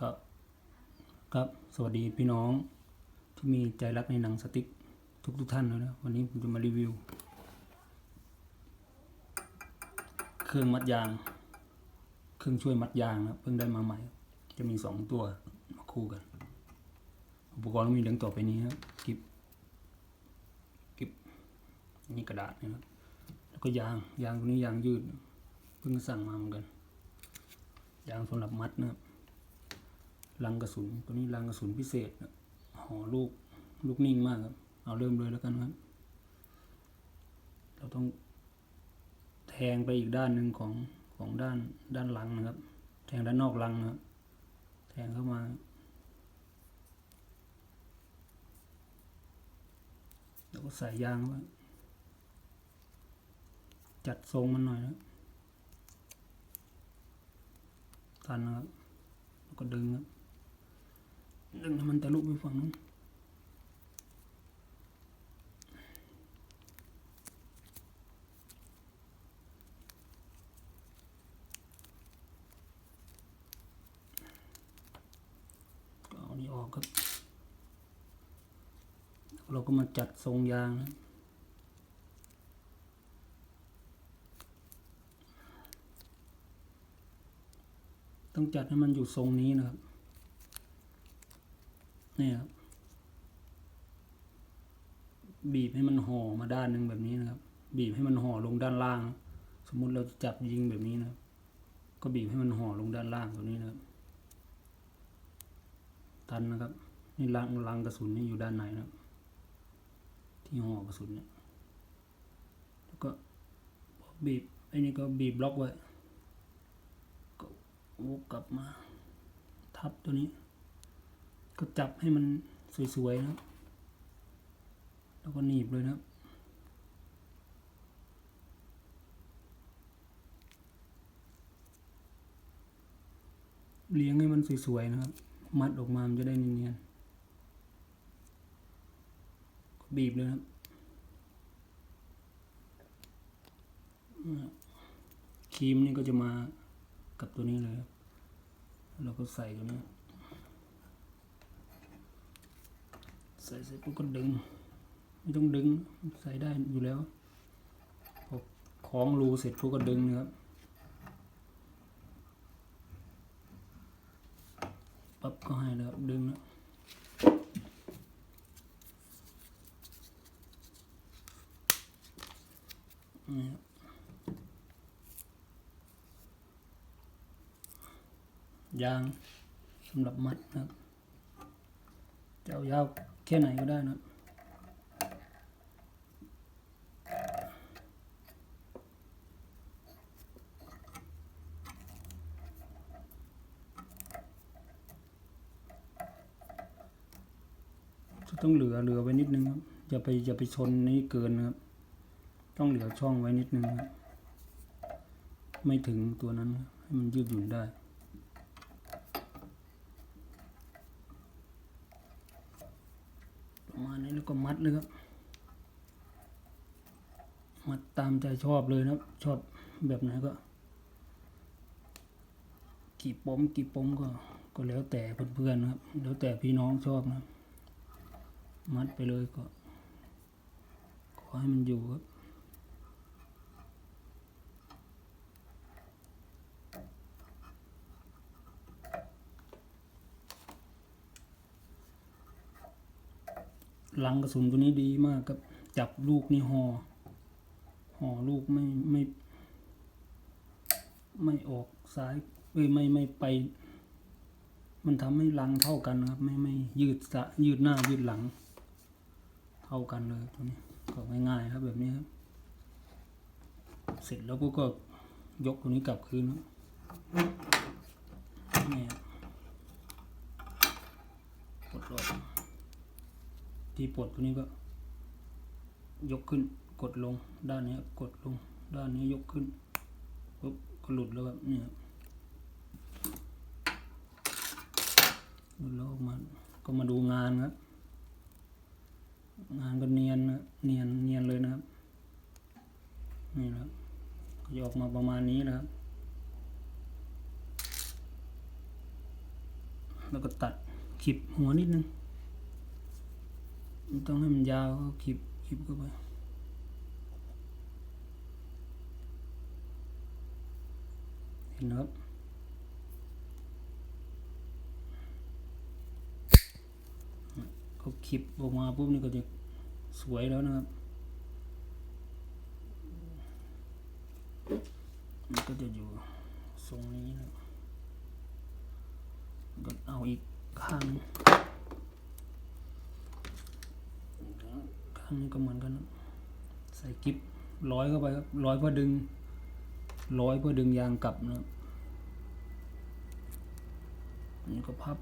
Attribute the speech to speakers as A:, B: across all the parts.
A: ก็ครับสวัสดีพี่น้องที่มีใจรักในหนังสติ๊กทุกทุกท่านเลยนะวันนี้ผมจะมารีวิว เครื่องมัดยาง เครื่องช่วยมัดยางนะเพิ่งได้มาใหม่ จะมีสองตัวมาคู่กัน อุปกรณ์มีดังต่อไปนี้ครับกิบกิบนี่กระดาษนะครับแล้วก็ยางยางตัวนี้ยางยืดเพิ่งสั่งมาเหมือนกันยางสำหรับมัดนะครับ ลังกระสุนตัวนี้ลังกระสุนพิเศษห่อลูกลูกนิ่งมากครับ เอาเริ่มเลยแล้วกันครับ เราต้องแทงไปอีกด้านหนึ่งของของด้านด้านหลังนะครับ แทงด้านนอกลังนะครับแทงเข้ามาแล้วก็ใส่ยางไว้จัดทรงมันหน่อยนะทันนะครับแล้วก็ดึงครับ ดึงให้มันทะลุไปฝั่งนู้นก็เอานี่ออกครับเราก็มาจัดทรงยางนะต้องจัดให้มันอยู่ทรงนี้นะครับ นี่ครับบีบให้มันห่อมาด้านหนึ่งแบบนี้นะครับ บีบให้มันห่อลงด้านล่าง สมมุติเราจับยิงแบบนี้นะก็บีบให้มันห่อลงด้านล่างแบบนี้นะครับทันนะครับ นี่ลังลังกระสุนนี่อยู่ด้านไหนนะครับ ที่ห่อกระสุนเนี่ยแล้วก็บีบไอ้นี่ก็บีบบล็อกไว้ก็วกกลับมา ทับตัวนี้ ก็จับให้มันสวยๆนะครับ แล้วก็หนีบเลยนะครับ เลี้ยงให้มันสวยๆนะครับ มัดออกมา มันจะได้เนียนๆบีบเลยนะครับครีมนี่ก็จะมากับตัวนี้เลยครับเราก็ใส่ตัวนี้ ใส่เสร็จปุ๊บก็ดึง ไม่ต้องดึงใส่ได้อยู่แล้วพอคล้องรูเสร็จปุ๊บก็ดึงนะครับปั๊บก็ให้แล้วดึงแล้วนี่ครับยางสำหรับมัดนะครับจะเอายาว แค่ไหนก็ได้นะจะต้องเหลือเหลือไว้นิดนึงครับอย่าไปอย่าไปชนนี้เกินนะครับ ต้องเหลือช่องไว้นิดนึงครับไม่ถึงตัวนั้นให้มันยืดหยุ่นได้ ประมาณ นี้แล้วก็มัดเลยครับ มัดตามใจชอบเลยนะครับชอบแบบไหนก็ กี่ปมกี่ปมก็ ก็แล้วแต่เพื่อนๆนะครับ แล้วแต่พี่น้องชอบนะ มัดไปเลยก็ ขอให้มันอยู่ครับ ลังกระสุนตัวนี้ดีมากครับ จับลูกนี่ห่อห่อลูกไม่ไม่ ไม่ออกซ้ายเอ้ยไม่ไม่ไป มันทำให้ลังเท่ากันนะครับ ไม่ไม่ยืดสะยืดหน้ายืดหลัง เท่ากันเลยตัวนี้ก็ง่ายๆครับแบบนี้ครับ เสร็จแล้วพวกก็ยกตัวนี้กลับคืนครับนี่ปลดล็อก ที่ปลดตัวนี้ก็ ยกขึ้นกดลงด้านนี้กดลงด้านนี้ยกขึ้นปุ๊บก็หลุดแล้วครับเนี่ยหลุดแล้วออกมาก็มาดูงานครับ งานก็เนียนนะเนียนเนียนเลยนะครับนี่นะครับก็จะออกมาประมาณนี้นะครับ แล้วก็ตัดคลิปหัวนิดนึง ต้องให้มันยาวก็คลิปคลิปเข้าไปเห็นครับเขาคลิปออกมาปุ๊บนี่ก็จะสวยแล้วนะครับมันก็จะอยู่ทรงนี้นะก็เอาอีกข้างหนึ่ง ข้างนี้ก็เหมือนกันนะใส่กิฟร้อยเข้าไปครับร้อยเพื่อดึงร้อยเพื่อดึงยางกลับนะครับนี่ก็พับ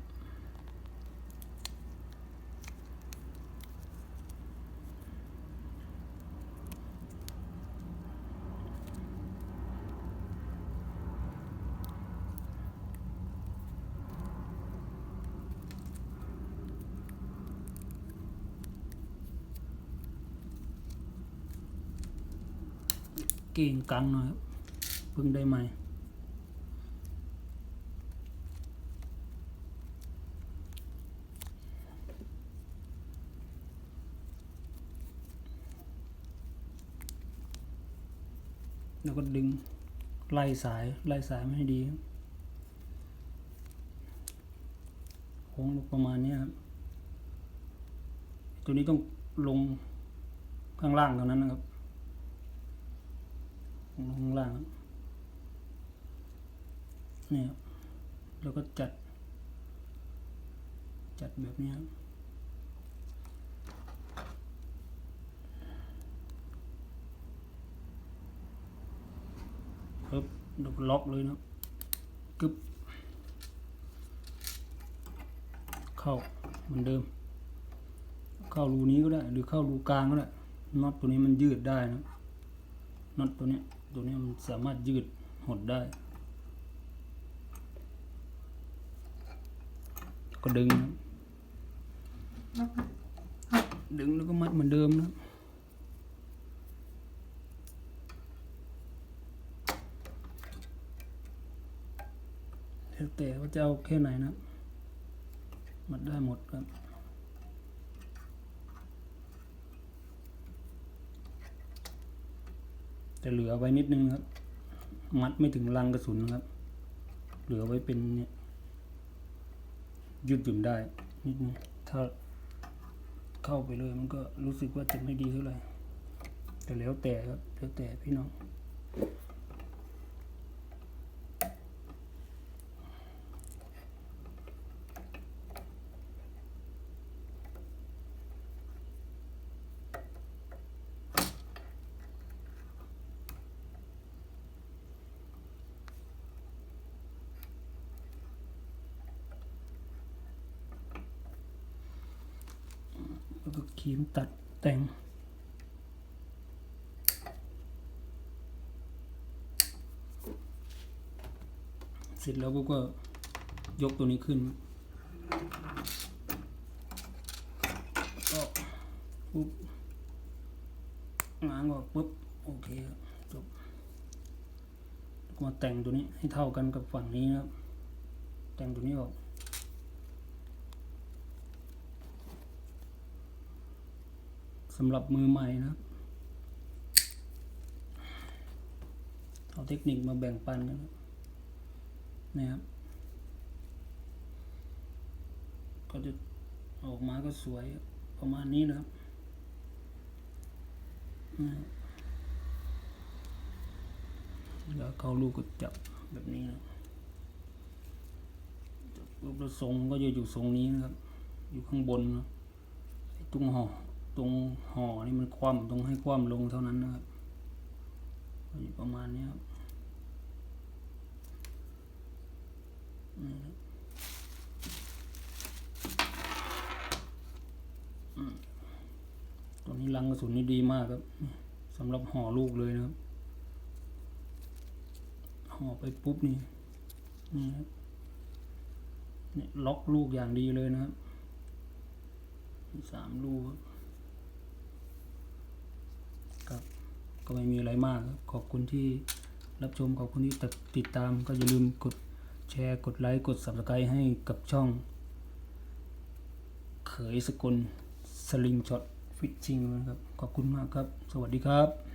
A: เก่งกังหน่อยครับเพิ่งได้ใหม่แล้วก็ดึงไล่สายไล่สายไม่ให้ดีโค้งลงประมาณนี้ครับ ตัวนี้ต้องลงข้างล่างเท่านั้นนะครับ ข้างล่างเนี่ยครับแล้วก็จัด จัดแบบนี้ครับปึ๊บแล้วก็ล็อกเลยนะกึบเข้าเหมือนเดิม เข้ารูนี้ก็ได้ หรือเข้ารูกลางก็ได้น็อตตัวนี้มันยืดได้นะน็อตตัวนี้ ตัวนี้มันสามารถยืดหดได้ ก็ดึง ดึงแล้วก็มัดเหมือนเดิมนะแล้วแต่ว่าจะเอาแค่ไหนนะ มัดได้หมดครับ แต่เหลือไว้นิดนึงครับ มัดไม่ถึงรังกระสุนนะครับ เหลือไว้เป็นเนี่ยยืดหยุ่นได้นิดนึงถ้าเข้าไปเลยมันก็รู้สึกว่าจะไม่ดีเท่าไหร่แต่แล้วแต่ครับแล้วแต่พี่น้อง แล้วก็ขีมตัดแต่ง เสร็จแล้วก็ยกตัวนี้ขึ้นก็ปุ๊บง้างออกปุ๊บ โอเคครับจบมาแต่งตัวนี้ให้เท่ากันกับฝั่งนี้นะครับ แต่งตัวนี้ออก สำหรับมือใหม่นะครับเอาเทคนิคมาแบ่งปันกันนะครับ ก็จะออกมาก็สวยประมาณนี้นะครับแล้วเข้าลูกก็จับแบบนี้นะจับปุ๊บแล้วทรงก็จะอยู่ทรงนี้นะครับ อยู่ข้างบนนะไอ้ตรงห่อ ตรงห่อนี่มันคว่ำตรงให้คว่ำลงเท่านั้นนะครับอยู่ประมาณนี้ครับนี่ครับอืมตัวนี้ลังกระสุนนี่ดีมากครับสำหรับห่อลูกเลยนะครับ ห่อไปปุ๊บนี่นี่ครับเนี่ยล็อกลูกอย่างดีเลยนะครับสามลูกครับ ไม่มีอะไรมาก ขอบคุณที่รับชมขอบคุณที่ติดตามก็อย่าลืมกดแชร์กดไลค์กด subscribe ให้กับช่อง เขยสกลสลิงช็อตฟิชชิงนะครับ ขอบคุณมากครับ สวัสดีครับ